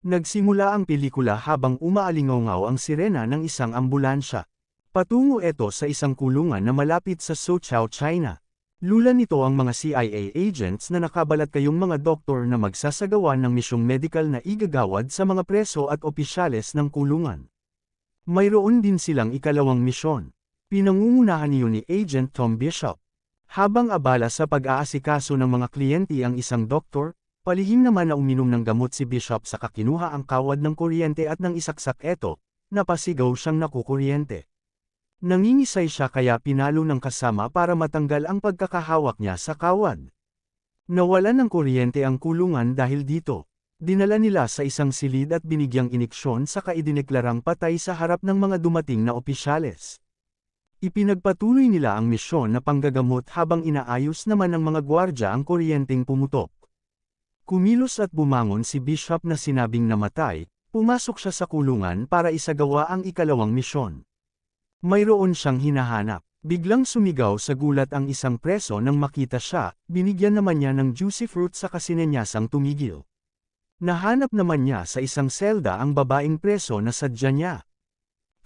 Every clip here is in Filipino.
Nagsimula ang pelikula habang umaalingaw ang sirena ng isang ambulansya. Patungo ito sa isang kulungan na malapit sa Sochao, China. Lula nito ang mga CIA agents na nakabalat kayong mga doktor na magsasagawa ng misyong medical na igagawad sa mga preso at opisyales ng kulungan. Mayroon din silang ikalawang misyon. Pinangungunahan niyo ni Agent Tom Bishop. Habang abala sa pag-aasikaso ng mga kliyente ang isang doktor, Palihim naman na uminom ng gamot si Bishop sa kakinuha ang kawad ng kuryente at nang isaksak eto, napasigaw siyang nakukuryente. Nangingisay siya kaya pinalo ng kasama para matanggal ang pagkakahawak niya sa kawad. Nawalan ng kuryente ang kulungan dahil dito. Dinala nila sa isang silid at binigyang iniksyon sa kaidineklarang patay sa harap ng mga dumating na opisyales. Ipinagpatuloy nila ang misyon na panggagamot habang inaayos naman ng mga gwardya ang kuryenteng pumutok. Kumilos at bumangon si Bishop na sinabing namatay, pumasok siya sa kulungan para isagawa ang ikalawang misyon. Mayroon siyang hinahanap. Biglang sumigaw sa gulat ang isang preso nang makita siya, binigyan naman niya ng juicy fruit sa kasinenyasang tumigil. Nahanap naman niya sa isang selda ang babaeng preso na sadya niya.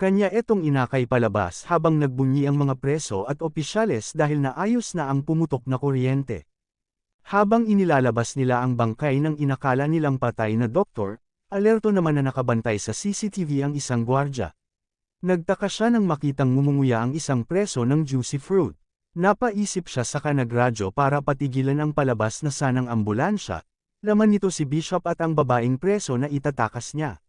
Kanya etong inakay palabas habang nagbunyi ang mga preso at opisyales dahil naayos na ang pumutok na kuryente. Habang inilalabas nila ang bangkay ng inakala nilang patay na doktor, alerto naman na nakabantay sa CCTV ang isang gwardya. Nagtaka siya nang makitang ngumunguya ang isang preso ng juicy fruit. Napaisip siya sa kanagradyo para patigilan ang palabas na sanang ambulansya, laman nito si Bishop at ang babaeng preso na itatakas niya.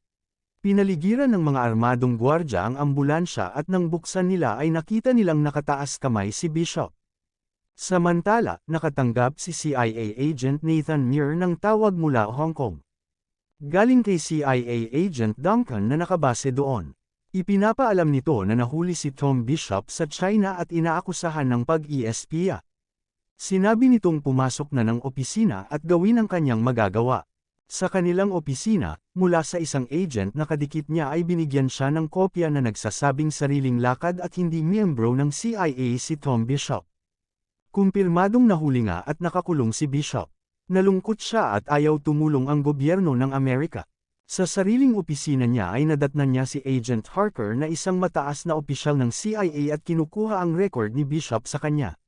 Pinaligiran ng mga armadong gwardya ang ambulansya at nang buksan nila ay nakita nilang nakataas kamay si Bishop. Samantala, nakatanggap si CIA agent Nathan Muir ng tawag mula Hong Kong. Galing kay CIA agent Duncan na nakabase doon. Ipinapaalam nito na nahuli si Tom Bishop sa China at inaakusahan ng pag-ESPya. Sinabi nitong pumasok na ng opisina at gawin ang kanyang magagawa. Sa kanilang opisina, mula sa isang agent na kadikit niya ay binigyan siya ng kopya na nagsasabing sariling lakad at hindi miyembro ng CIA si Tom Bishop. Kumpirmadong nahuli nga at nakakulong si Bishop. Nalungkot siya at ayaw tumulong ang gobyerno ng Amerika. Sa sariling opisina niya ay nadatnan niya si Agent Harper na isang mataas na opisyal ng CIA at kinukuha ang record ni Bishop sa kanya.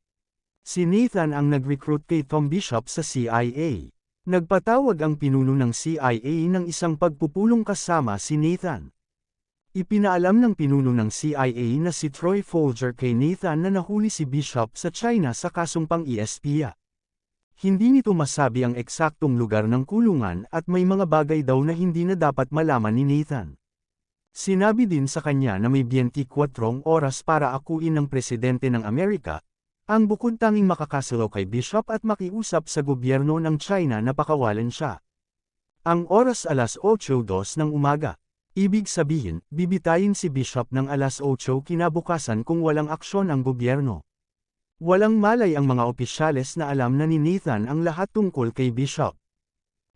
Si Nathan ang nag-recruit kay Tom Bishop sa CIA. Nagpatawag ang pinuno ng CIA ng isang pagpupulong kasama si Nathan. Ipinaalam ng pinuno ng CIA na si Troy Folger kay Nathan na nahuli si Bishop sa China sa kasong pang-ESPya. Hindi nito masabi ang eksaktong lugar ng kulungan at may mga bagay daw na hindi na dapat malaman ni Nathan. Sinabi din sa kanya na may 24 oras para akuin ng presidente ng Amerika, ang bukod tanging makakasalo kay Bishop at makiusap sa gobyerno ng China na pakawalan siya. Ang oras alas 8.02 ng umaga. Ibig sabihin, bibitayin si Bishop ng alas 8 kinabukasan kung walang aksyon ang gobyerno. Walang malay ang mga opisyales na alam na ni Nathan ang lahat tungkol kay Bishop.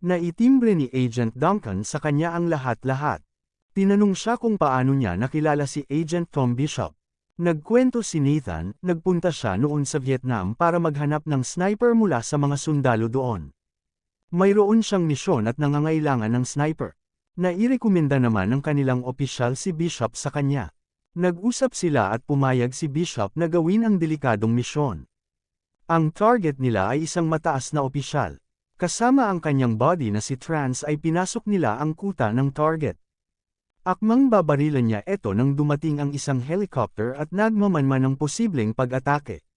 Naitimbre ni Agent Duncan sa kanya ang lahat-lahat. Tinanong siya kung paano niya nakilala si Agent Tom Bishop. Nagkwento si Nathan, nagpunta siya noon sa Vietnam para maghanap ng sniper mula sa mga sundalo doon. Mayroon siyang misyon at nangangailangan ng sniper. Nairekomenda naman ng kanilang opisyal si Bishop sa kanya. Nag-usap sila at pumayag si Bishop na gawin ang delikadong misyon. Ang target nila ay isang mataas na opisyal. Kasama ang kanyang body na si Trans ay pinasok nila ang kuta ng target. Akmang babarilan niya ito nang dumating ang isang helicopter at nagmamanman ng posibleng pag-atake.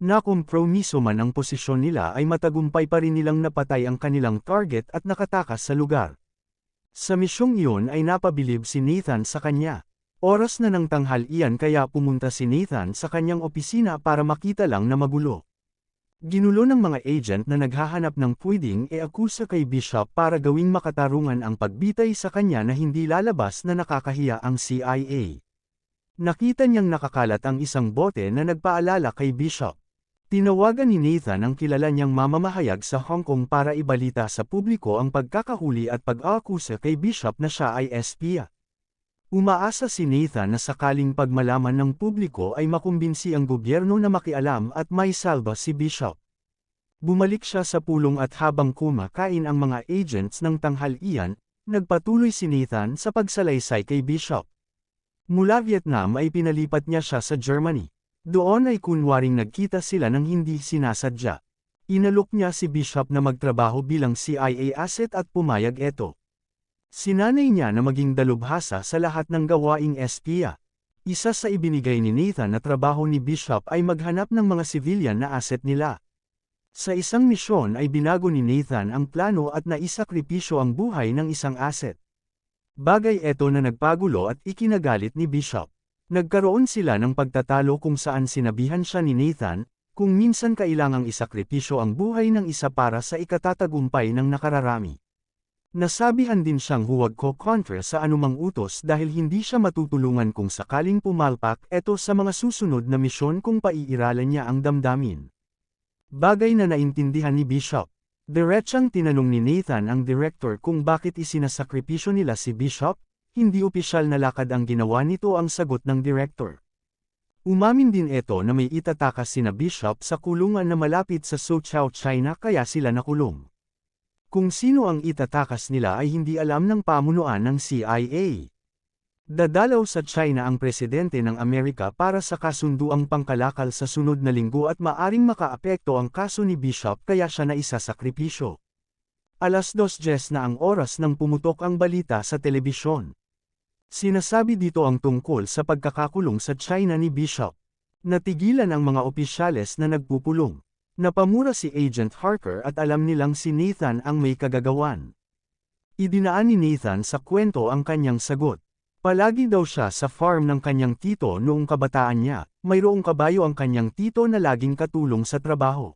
Nakompromiso man ang posisyon nila ay matagumpay pa rin nilang napatay ang kanilang target at nakatakas sa lugar. Sa misyong iyon ay napabilib si Nathan sa kanya. Oras na ng tanghalian kaya pumunta si Nathan sa kanyang opisina para makita lang na magulo. Ginulo ng mga agent na naghahanap ng pwedeng e-akusa kay Bishop para gawing makatarungan ang pagbitay sa kanya na hindi lalabas na nakakahiya ang CIA. Nakita niyang nakakalat ang isang bote na nagpaalala kay Bishop. Tinawagan ni Nathan ang kilala niyang mamamahayag sa Hong Kong para ibalita sa publiko ang pagkakahuli at pag-aakusa kay Bishop na siya ay espia. Umaasa si Nathan na sakaling pagmalaman ng publiko ay makumbinsi ang gobyerno na makialam at may salba si Bishop. Bumalik siya sa pulong at habang kumakain ang mga agents ng tanghalian, nagpatuloy si Nathan sa pagsalaysay kay Bishop. Mula Vietnam ay pinalipat niya siya sa Germany. Doon ay kunwaring nagkita sila ng hindi sinasadya. Inalok niya si Bishop na magtrabaho bilang CIA asset at pumayag ito. Sinanay niya na maging dalubhasa sa lahat ng gawaing espiya. Isa sa ibinigay ni Nathan na trabaho ni Bishop ay maghanap ng mga civilian na asset nila. Sa isang misyon ay binago ni Nathan ang plano at naisakripisyo ang buhay ng isang asset. Bagay ito na nagpagulo at ikinagalit ni Bishop. Nagkaroon sila ng pagtatalo kung saan sinabihan siya ni Nathan, kung minsan kailangang isakripisyo ang buhay ng isa para sa ikatatagumpay ng nakararami. Nasabihan din siyang huwag ko kontra sa anumang utos dahil hindi siya matutulungan kung sakaling pumalpak ito sa mga susunod na misyon kung paiiralan niya ang damdamin. Bagay na naintindihan ni Bishop. Diretsang tinanong ni Nathan ang director kung bakit isinasakripisyo nila si Bishop, hindi opisyal na lakad ang ginawa nito ang sagot ng director. Umamin din ito na may itatakas sina Bishop sa kulungan na malapit sa Sochow, China kaya sila nakulong. Kung sino ang itatakas nila ay hindi alam ng pamunuan ng CIA. Dadalaw sa China ang presidente ng Amerika para sa kasunduang pangkalakal sa sunod na linggo at maaring makaapekto ang kaso ni Bishop kaya siya na isasakripisyo. Alas 2.10 na ang oras nang pumutok ang balita sa telebisyon. Sinasabi dito ang tungkol sa pagkakakulong sa China ni Bishop. Natigilan ang mga opisyales na nagpupulong. Napamura si Agent Harker at alam nilang si Nathan ang may kagagawan. Idinaan ni Nathan sa kwento ang kanyang sagot. Palagi daw siya sa farm ng kanyang tito noong kabataan niya, mayroong kabayo ang kanyang tito na laging katulong sa trabaho.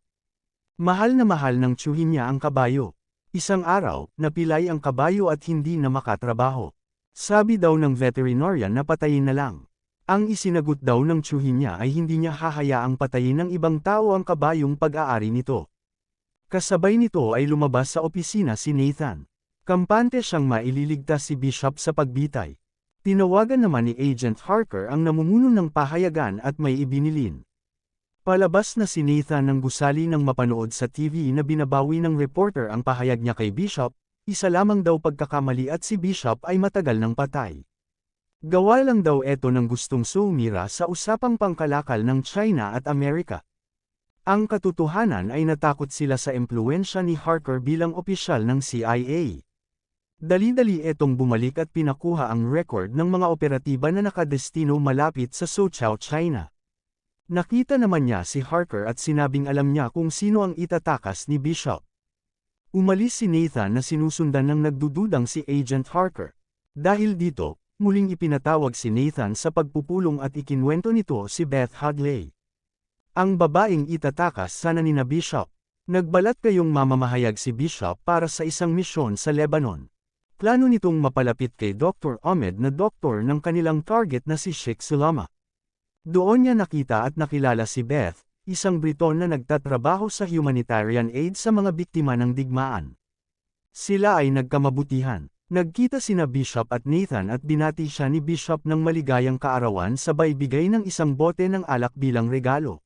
Mahal na mahal ng tsuhin niya ang kabayo. Isang araw, napilay ang kabayo at hindi na makatrabaho. Sabi daw ng veterinarian na patayin na lang. Ang isinagot daw ng tsuhin niya ay hindi niya hahayaang patayin ng ibang tao ang kabayong pag-aari nito. Kasabay nito ay lumabas sa opisina si Nathan. Kampante siyang maililigtas si Bishop sa pagbitay. Tinawagan naman ni Agent Harker ang namumuno ng pahayagan at may ibinilin. Palabas na si Nathan ng gusali ng mapanood sa TV na binabawi ng reporter ang pahayag niya kay Bishop, isa lamang daw pagkakamali at si Bishop ay matagal ng patay. Gawa lang daw ito ng gustong sumira sa usapang pangkalakal ng China at Amerika. Ang katotohanan ay natakot sila sa impluensya ni Harker bilang opisyal ng CIA. Dali-dali etong bumalik at pinakuha ang record ng mga operatiba na nakadestino malapit sa Sochow, China. Nakita naman niya si Harker at sinabing alam niya kung sino ang itatakas ni Bishop. Umalis si Nathan na sinusundan ng nagdududang si Agent Harker. Dahil dito, muling ipinatawag si Nathan sa pagpupulong at ikinwento nito si Beth Hadley. Ang babaeng itatakas sana ni na Bishop. Nagbalat kayong mamamahayag si Bishop para sa isang misyon sa Lebanon. Plano nitong mapalapit kay Dr. Ahmed na doktor ng kanilang target na si Sheikh Sulama. Doon niya nakita at nakilala si Beth, isang Briton na nagtatrabaho sa humanitarian aid sa mga biktima ng digmaan. Sila ay nagkamabutihan. Nagkita sina Bishop at Nathan at binati siya ni Bishop ng maligayang kaarawan sabay bigay ng isang bote ng alak bilang regalo.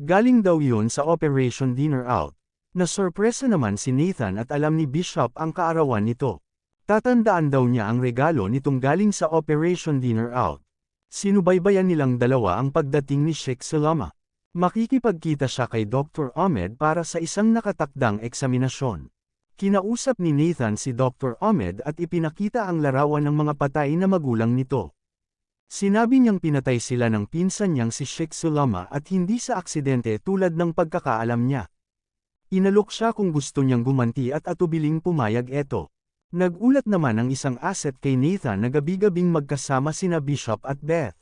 Galing daw yun sa Operation Dinner Out. Nasorpresa naman si Nathan at alam ni Bishop ang kaarawan nito. Tatandaan daw niya ang regalo nitong galing sa Operation Dinner Out. Sinubaybayan nilang dalawa ang pagdating ni Sheikh Salama. Makikipagkita siya kay Dr. Ahmed para sa isang nakatakdang eksaminasyon. Kinausap ni Nathan si Dr. Ahmed at ipinakita ang larawan ng mga patay na magulang nito. Sinabi niyang pinatay sila ng pinsan niyang si Sheikh Sulama at hindi sa aksidente tulad ng pagkakaalam niya. Inalok siya kung gusto niyang gumanti at atubiling pumayag eto. Nagulat naman ang isang asset kay Nathan na gabi-gabing magkasama sina Bishop at Beth.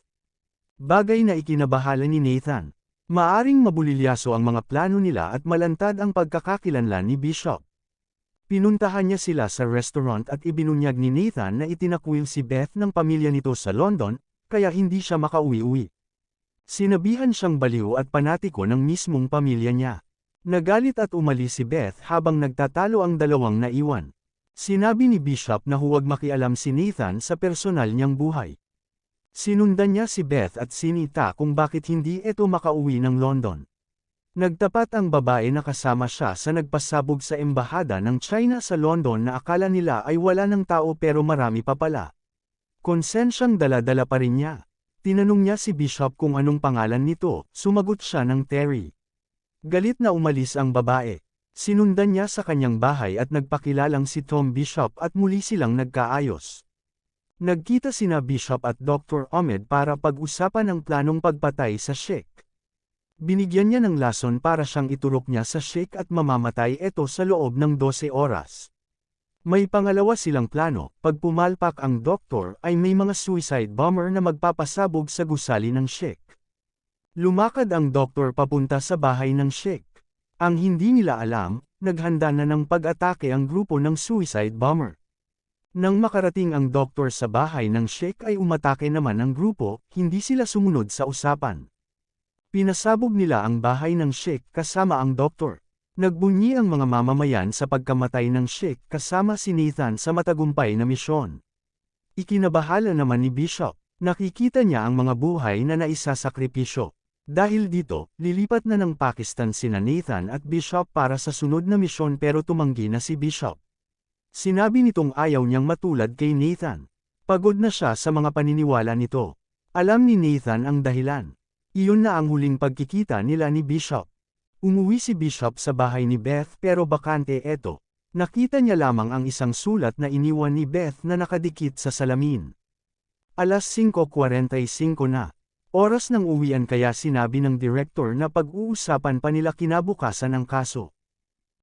Bagay na ikinabahala ni Nathan. Maaring mabulilyaso ang mga plano nila at malantad ang pagkakakilanlan ni Bishop. Pinuntahan niya sila sa restaurant at ibinunyag ni Nathan na itinakwil si Beth ng pamilya nito sa London, kaya hindi siya makauwi-uwi. Sinabihan siyang baliw at panatiko ng mismong pamilya niya. Nagalit at umalis si Beth habang nagtatalo ang dalawang naiwan. Sinabi ni Bishop na huwag makialam si Nathan sa personal niyang buhay. Sinundan niya si Beth at sinita kung bakit hindi ito makauwi ng London. Nagtapat ang babae na kasama siya sa nagpasabog sa embahada ng China sa London na akala nila ay wala ng tao pero marami pa pala. Konsensyang dala-dala pa rin niya. Tinanong niya si Bishop kung anong pangalan nito, sumagot siya ng Terry. Galit na umalis ang babae. Sinundan niya sa kanyang bahay at nagpakilalang si Tom Bishop at muli silang nagkaayos. Nagkita sina Bishop at Dr. Ahmed para pag-usapan ang planong pagpatay sa Sheikh. Binigyan niya ng lason para siyang iturok niya sa Sheikh at mamamatay ito sa loob ng 12 oras. May pangalawa silang plano, pag pumalpak ang doktor ay may mga suicide bomber na magpapasabog sa gusali ng Sheikh. Lumakad ang doktor papunta sa bahay ng Sheikh. Ang hindi nila alam, naghanda na ng pag-atake ang grupo ng suicide bomber. Nang makarating ang doktor sa bahay ng Sheikh ay umatake naman ang grupo, hindi sila sumunod sa usapan. Pinasabog nila ang bahay ng Sheikh kasama ang doktor. Nagbunyi ang mga mamamayan sa pagkamatay ng Sheikh kasama si Nathan sa matagumpay na misyon. Ikinabahala naman ni Bishop. Nakikita niya ang mga buhay na naisasakripisyo. Dahil dito, lilipat na ng Pakistan sina Nathan at Bishop para sa sunod na misyon pero tumanggi na si Bishop. Sinabi nitong ayaw niyang matulad kay Nathan. Pagod na siya sa mga paniniwala nito. Alam ni Nathan ang dahilan. Iyon na ang huling pagkikita nila ni Bishop. Umuwi si Bishop sa bahay ni Beth pero bakante eto. Nakita niya lamang ang isang sulat na iniwan ni Beth na nakadikit sa salamin. Alas 5.45 na. Oras ng uwian kaya sinabi ng direktor na pag-uusapan pa nila kinabukasan ang kaso.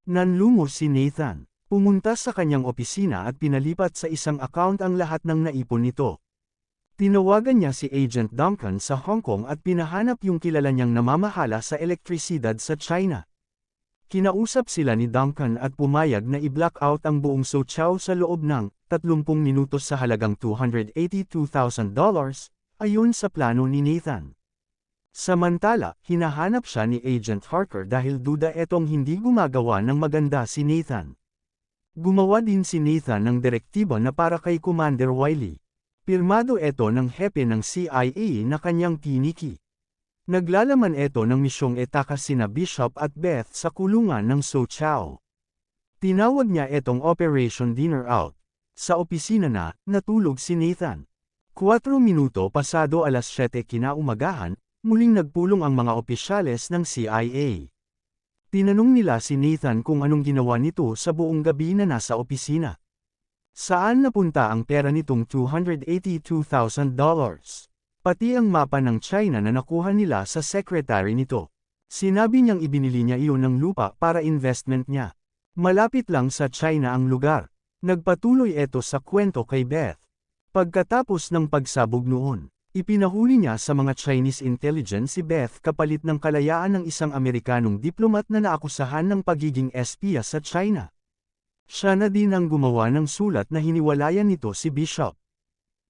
Nanlungo si Nathan. Pumunta sa kanyang opisina at pinalipat sa isang account ang lahat ng naipon nito. Tinawagan niya si Agent Duncan sa Hong Kong at pinahanap yung kilala niyang namamahala sa elektrisidad sa China. Kinausap sila ni Duncan at pumayag na i-blackout ang buong Sochow sa loob ng 30 minutos sa halagang $282,000, ayon sa plano ni Nathan. Samantala, hinahanap siya ni Agent Harker dahil duda etong hindi gumagawa ng maganda si Nathan. Gumawa din si Nathan ng direktiba na para kay Commander Wiley. Pirmado ito ng hepe ng CIA na kanyang tiniki. Naglalaman ito ng misyong etakas sina Bishop at Beth sa kulungan ng Sochow. Tinawag niya itong Operation Dinner Out. Sa opisina na, natulog si Nathan. 4 minuto pasado alas 7 kinaumagahan, muling nagpulong ang mga opisyales ng CIA. Tinanong nila si Nathan kung anong ginawa nito sa buong gabi na nasa opisina. Saan napunta ang pera nitong $282,000? Pati ang mapa ng China na nakuha nila sa secretary nito. Sinabi niyang ibinili niya iyon ng lupa para investment niya. Malapit lang sa China ang lugar. Nagpatuloy ito sa kwento kay Beth. Pagkatapos ng pagsabog noon, ipinahuli niya sa mga Chinese intelligence si Beth kapalit ng kalayaan ng isang Amerikanong diplomat na naakusahan ng pagiging espiya sa China. Siya na din ang gumawa ng sulat na hiniwalayan nito si Bishop.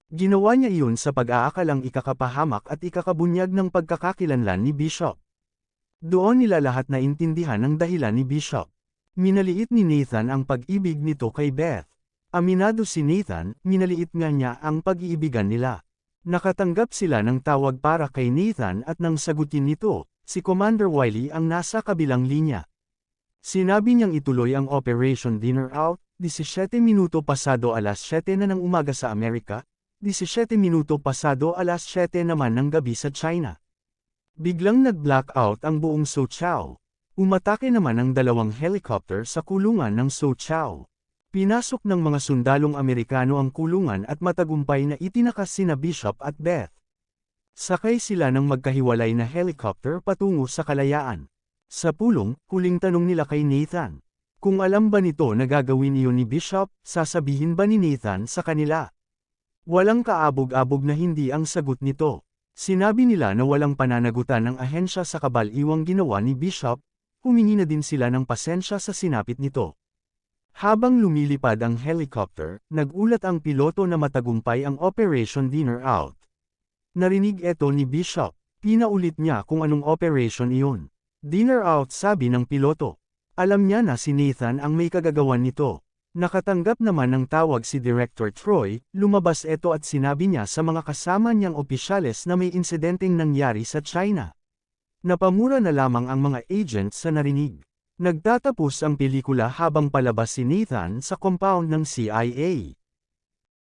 Ginawa niya iyon sa pag-aakalang ikakapahamak at ikakabunyag ng pagkakakilanlan ni Bishop. Doon nila lahat na intindihan ang dahilan ni Bishop. Minaliit ni Nathan ang pag-ibig nito kay Beth. Aminado si Nathan, minaliit nga niya ang pag-iibigan nila. Nakatanggap sila ng tawag para kay Nathan at nang sagutin nito, si Commander Wiley ang nasa kabilang linya. Sinabi niyang ituloy ang Operation Dinner Out, 17 minuto pasado alas 7 na ng umaga sa Amerika, 17 minuto pasado alas 7 naman ng gabi sa China. Biglang nag-blackout ang buong Sochow. Umatake naman ang dalawang helicopter sa kulungan ng Sochow. Pinasok ng mga sundalong Amerikano ang kulungan at matagumpay na itinakas sina Bishop at Beth. Sakay sila ng magkahiwalay na helicopter patungo sa kalayaan. Sa pulong, huling tanong nila kay Nathan. Kung alam ba nito na gagawin iyon ni Bishop, sasabihin ba ni Nathan sa kanila? Walang kaabog-abog na hindi ang sagot nito. Sinabi nila na walang pananagutan ng ahensya sa kabal-iwang ginawa ni Bishop, humingi na din sila ng pasensya sa sinapit nito. Habang lumilipad ang helicopter, nagulat ang piloto na matagumpay ang Operation Dinner Out. Narinig ito ni Bishop, pinaulit niya kung anong operation iyon. Dinner out sabi ng piloto. Alam niya na si Nathan ang may kagagawan nito. Nakatanggap naman ng tawag si Director Troy, lumabas ito at sinabi niya sa mga kasama niyang opisyales na may insidenteng nangyari sa China. Napamura na lamang ang mga agents sa narinig. Nagtatapos ang pelikula habang palabas si Nathan sa compound ng CIA.